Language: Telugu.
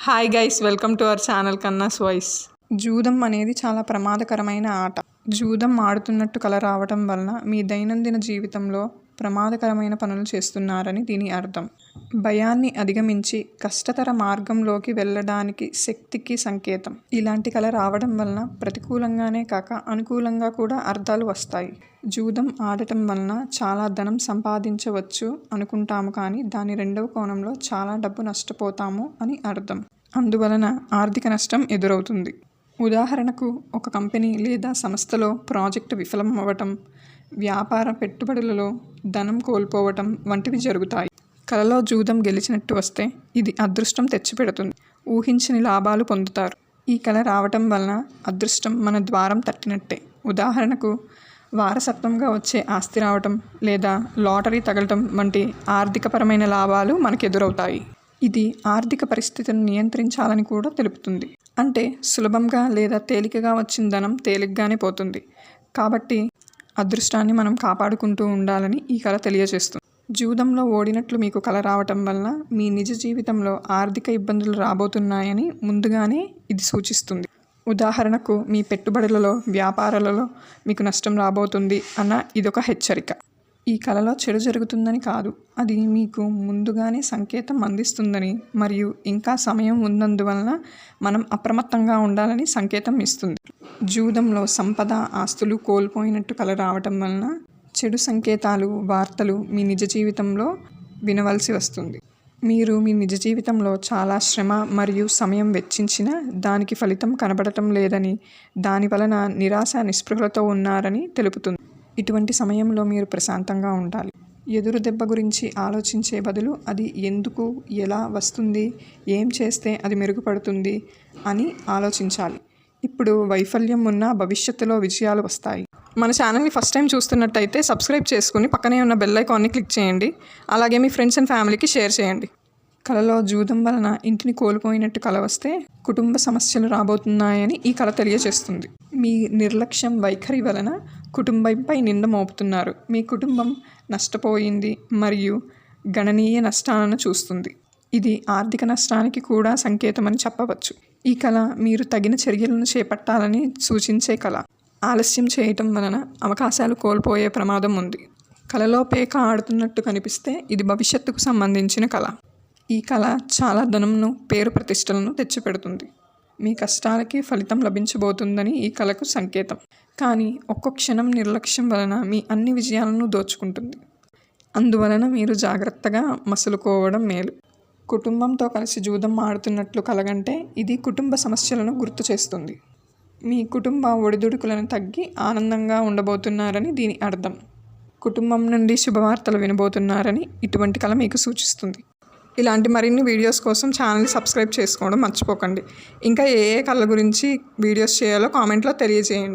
Hi guys welcome to our channel Kanna's voice జూదం అనేది చాలా ప్రమాదకరమైన ఆట. జూదం ఆడుతున్నట్టు కల రావటం వలన మీ దైనందిన జీవితంలో ప్రమాదకరమైన పనులు చేస్తున్నారని దీని అర్థం. భయాన్ని అధిగమించి కష్టతర మార్గంలోకి వెళ్ళడానికి శక్తికి సంకేతం. ఇలాంటి కళ రావడం వలన ప్రతికూలంగానే కాక అనుకూలంగా కూడా అర్థాలు వస్తాయి. జూదం ఆడటం వలన చాలా ధనం సంపాదించవచ్చు అనుకుంటాము కానీ దాని రెండవ కోణంలో చాలా డబ్బు నష్టపోతాము అని అర్థం. అందువలన ఆర్థిక నష్టం ఎదురవుతుంది. ఉదాహరణకు ఒక కంపెనీ లేదా సంస్థలో ప్రాజెక్టు విఫలం అవ్వటం వ్యాపార పెట్టుబడులలో ధనం కోల్పోవటం వంటివి జరుగుతాయి. కలలో జూదం గెలిచినట్టు వస్తే ఇది అదృష్టం తెచ్చిపెడుతుంది. ఊహించని లాభాలు పొందుతారు. ఈ కళ రావటం వలన అదృష్టం మన ద్వారం తట్టినట్టే. ఉదాహరణకు వారసత్వంగా వచ్చే ఆస్తి రావటం లేదా లాటరీ తగలటం వంటి ఆర్థికపరమైన లాభాలు మనకు ఎదురవుతాయి ఇది ఆర్థిక పరిస్థితిని నియంత్రించాలని కూడా తెలుపుతుంది. అంటే సులభంగా లేదా తేలికగా వచ్చిన ధనం తేలిగ్గానే పోతుంది. కాబట్టి అదృష్టాన్ని మనం కాపాడుకుంటూ ఉండాలని ఈ కళ తెలియజేస్తుంది. జూదంలో ఓడినట్లు మీకు కళ రావటం వలన మీ నిజ జీవితంలో ఆర్థిక ఇబ్బందులు రాబోతున్నాయని ముందుగానే ఇది సూచిస్తుంది. ఉదాహరణకు మీ పెట్టుబడులలో వ్యాపారాలలో మీకు నష్టం రాబోతుంది అన్న ఇదొక హెచ్చరిక. ఈ కళలో చెడు జరుగుతుందని కాదు. అది మీకు ముందుగానే సంకేతం అందిస్తుందని మరియు ఇంకా సమయం ఉన్నందువలన మనం అప్రమత్తంగా ఉండాలని సంకేతం ఇస్తుంది. జూదంలో సంపద ఆస్తులు కోల్పోయినట్టు కల రావటం వలన చెడు సంకేతాలు వార్తలు మీ నిజ జీవితంలో వినవలసి వస్తుంది. మీరు మీ నిజ జీవితంలో చాలా శ్రమ మరియు సమయం వెచ్చించిన దానికి ఫలితం కనబడటం లేదని దాని వలన నిరాశ నిస్పృహలతో ఉన్నారని తెలుపుతుంది. ఇటువంటి సమయంలో మీరు ప్రశాంతంగా ఉండాలి. ఎదురు దెబ్బ గురించి ఆలోచించే బదులు అది ఎందుకు ఎలా వస్తుంది ఏం చేస్తే అది మెరుగుపడుతుంది అని ఆలోచించాలి. ఇప్పుడు వైఫల్యం ఉన్న భవిష్యత్తులో విజయాలు వస్తాయి. మన ఛానల్ని ఫస్ట్ టైం చూస్తున్నట్టయితే సబ్స్క్రైబ్ చేసుకుని పక్కనే ఉన్న బెల్ ఐకాన్ని క్లిక్ చేయండి. అలాగే మీ ఫ్రెండ్స్ అండ్ ఫ్యామిలీకి షేర్ చేయండి. కళలో జూదం వలన ఇంటిని కోల్పోయినట్టు కళ వస్తే కుటుంబ సమస్యలు రాబోతున్నాయని ఈ కళ తెలియజేస్తుంది. మీ నిర్లక్ష్యం వైఖరి వలన కుటుంబంపై నింద మోపుతున్నారు. మీ కుటుంబం నష్టపోయింది మరియు గణనీయ నష్టాలను చూస్తుంది. ఇది ఆర్థిక నష్టానికి కూడా సంకేతమని చెప్పవచ్చు. ఈ కళ మీరు తగిన చర్యలను చేపట్టాలని సూచించే కళ. ఆలస్యం చేయటం వలన అవకాశాలు కోల్పోయే ప్రమాదం ఉంది. కళలో పేక ఆడుతున్నట్టు కనిపిస్తే ఇది భవిష్యత్తుకు సంబంధించిన కళ. ఈ కళ చాలా ధనంను పేరు ప్రతిష్టలను తెచ్చిపెడుతుంది. మీ కష్టాలకి ఫలితం లభించబోతుందని ఈ కళకు సంకేతం. కానీ ఒక్క క్షణం నిర్లక్ష్యం వలన మీ అన్ని విజయాలను దోచుకుంటుంది. అందువలన మీరు జాగ్రత్తగా మసులుకోవడం మేలు. కుటుంబంతో కలిసి జూదం ఆడుతున్నట్లు కలగంటే ఇది కుటుంబ సమస్యలను గుర్తు చేస్తుంది. మీ కుటుంబ ఒడిదుడుకులను తగ్గి ఆనందంగా ఉండబోతున్నారని దీని అర్థం. కుటుంబం నుండి శుభవార్తలు వినబోతున్నారని ఇటువంటి కళ మీకు సూచిస్తుంది. ఇలాంటి మరిన్ని వీడియోస్ కోసం ఛానల్ని సబ్స్క్రైబ్ చేసుకోవడం మర్చిపోకండి. ఇంకా ఏ ఏ కళ గురించి వీడియోస్ చేయాలో కామెంట్లో తెలియజేయండి.